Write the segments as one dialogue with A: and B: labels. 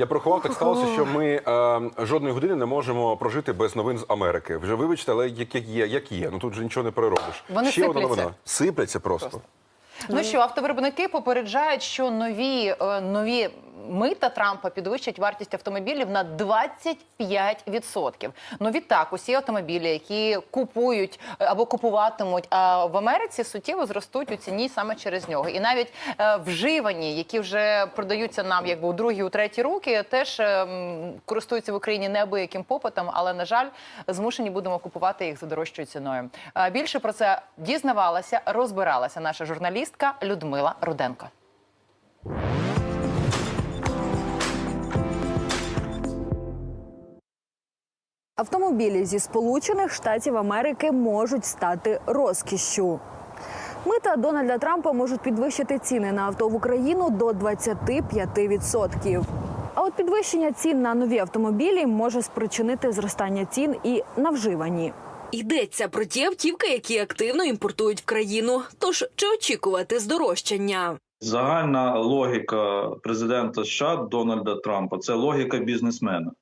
A: Я порахував, так сталося, що ми е, жодної години не можемо прожити без новин з Америки. Вже вибачте, але як, як є, як є. Ну тут же нічого не переробиш.
B: Вони
A: Ще одна
B: сипляться.
A: новина. Сипляться просто.
B: Просто. Ну що автовиробники попереджають, що нові е, нові мита Трампа підвищать вартість автомобілів на 25%. Ну відтак, усі автомобілі, які купують е, або купуватимуть а в Америці, суттєво зростуть у ціні саме через нього. І навіть е, вживані, які вже продаються нам якби у другі, у треті руки, теж е, користуються в Україні неабияким попитом, але на жаль, змушені будемо купувати їх за дорожчою ціною. Е, Більше про це дізнавалася, розбиралася наша журналістка Людмила Руденко.
C: Автомобілі зі Сполучених Штатів Америки можуть стати розкішшю. Мита Дональда Трампа можуть підвищити ціни на авто в Україну до 25%. А от підвищення цін на нові автомобілі може спричинити зростання цін і на вживані.
D: Йдеться про ті автівки, які активно імпортують в країну. Тож чи очікувати здорожчання?
E: Загальна логіка президента США Дональда Трампа це логіка бізнесмена.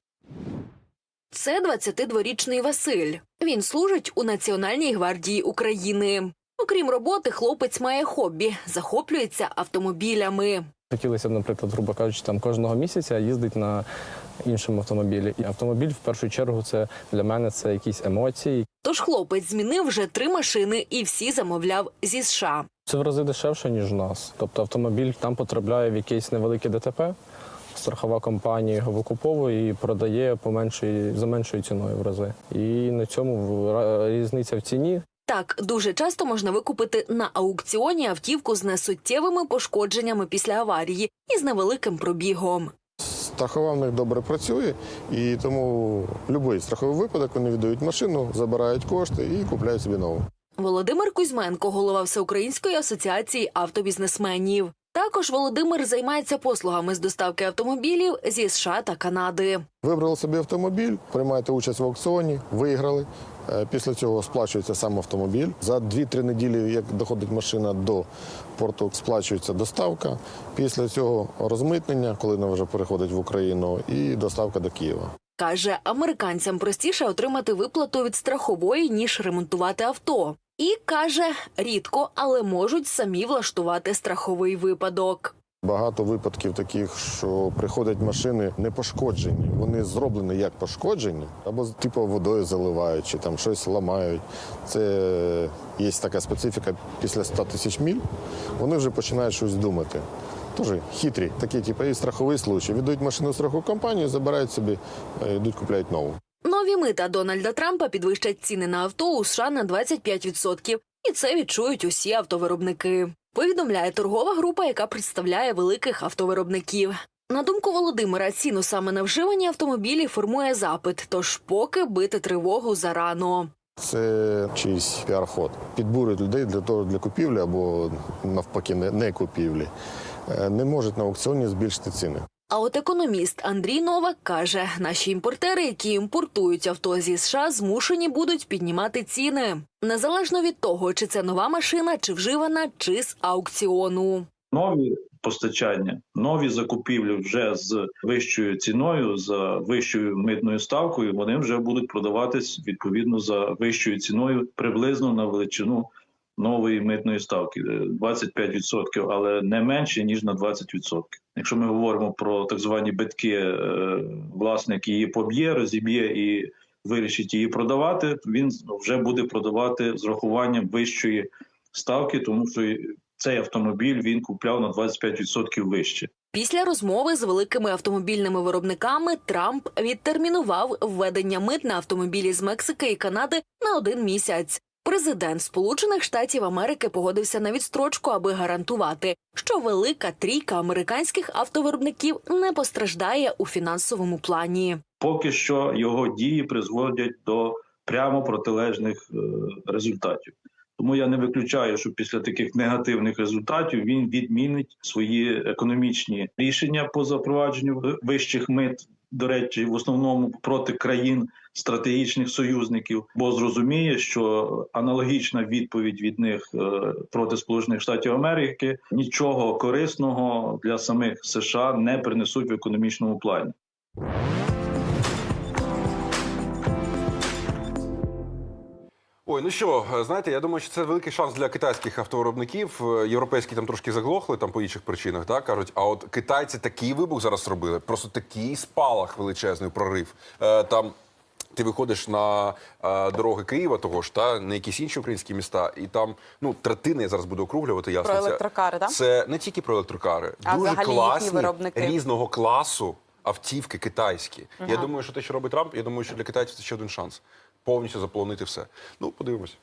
D: Це 22-річний Василь. Він служить у Національній гвардії України. Окрім роботи, хлопець має хобі, захоплюється автомобілями.
F: Хотілося б, наприклад, грубо кажучи, там кожного місяця їздити на іншому автомобілі. І автомобіль в першу чергу це для мене це якісь емоції.
D: Тож хлопець змінив вже три машини і всі замовляв зі США.
F: Це в рази дешевше, ніж у нас. Тобто автомобіль там потрапляє в якесь невелике ДТП. Страхова компанія його викуповує і продає по меншій за меншою ціною в рази. І на цьому різниця в ціні
D: Так, дуже часто можна викупити на аукціоні автівку з несуттєвими пошкодженнями після аварії і з невеликим пробігом.
G: Страхова в них добре працює, і тому будь-який страховий випадок вони віддають машину, забирають кошти і купляють собі нову.
D: Володимир Кузьменко, голова Всеукраїнської асоціації автобізнесменів. Також Володимир займається послугами з доставки автомобілів зі США та Канади.
G: Вибрали собі автомобіль, приймаєте участь в аукціоні, виграли. Е, Після цього сплачується сам автомобіль. За 2-3 неділі, як доходить машина до порту, сплачується доставка. Після цього розмитнення, коли вона вже переходить в Україну, і доставка до Києва.
D: Каже, американцям простіше отримати виплату від страхової, ніж ремонтувати авто. І каже, рідко, але можуть самі влаштувати страховий випадок.
G: Багато випадків таких, що приходять машини не пошкоджені. Вони зроблені як пошкоджені, або типу водою заливають, чи там щось ламають. Це є така специфіка після 100 тисяч міль. Вони вже починають щось думати. Тож хитрі, такі, типу, і страховий случай. Віддають машину в страхову компанію, забирають собі, е, йдуть купляють нову.
D: Нові мита Дональда Трампа підвищать ціни на авто у США на 25%. І це відчують усі автовиробники. Повідомляє торгова група, яка представляє великих автовиробників. На думку Володимира, ціну саме на вживані автомобілі формує запит, тож поки бити тривогу зарано.
G: Це чийсь піар-ход. Підбурюють людей для того для купівлі або навпаки не, купівлі. Е, Не можуть на аукціоні збільшити ціни.
D: А от економіст Андрій Новак каже, наші імпортери, які імпортують авто зі США, змушені будуть піднімати ціни незалежно від того, чи це нова машина, чи вживана, чи з аукціону.
E: Нові постачання, нові закупівлі вже з вищою ціною, за вищою митною ставкою, вони вже будуть продаватись відповідно за вищою ціною приблизно на величину нової митної ставки е, 25%, але не менше ніж на 20%. Якщо ми говоримо про так звані битки, е, власник її поб'є, розіб'є і вирішить її продавати, він вже буде продавати з рахуванням вищої ставки, тому що цей автомобіль він купляв на 25% вище.
D: Після розмови з великими автомобільними виробниками Трамп відтермінував введення мит на автомобілі з Мексики і Канади на один місяць. Президент Сполучених Штатів Америки погодився на відстрочку, аби гарантувати, що велика трійка американських автовиробників не постраждає у фінансовому плані.
E: Поки що його дії призводять до прямо протилежних е, результатів. Тому я не виключаю, що після таких негативних результатів він відмінить свої економічні рішення по запровадженню вищих мит до речі, в основному проти країн стратегічних союзників, бо зрозуміє, що аналогічна відповідь від них е, проти Сполучених Штатів Америки нічого корисного для самих США не принесуть в економічному плані.
A: Ой, ну що, знаєте, я думаю, що це великий шанс для китайських автовиробників. Е, Європейські там трошки заглохли там по інших причинах, так кажуть. А от китайці такий вибух зараз зробили, просто такий спалах величезний прорив. Е, там ти виходиш на е, дороги Києва, того ж та на якісь інші українські міста, і там ну третини я зараз буду округлювати. Ясно,
H: Про електрокари, так?
A: Це не тільки про електрокари,
H: А
A: дуже класні
H: виробники?
A: різного класу автівки китайські. Я думаю, що те, що робить Трамп, я думаю, що для китайців це ще один шанс повністю заполонити все. Ну, подивимось.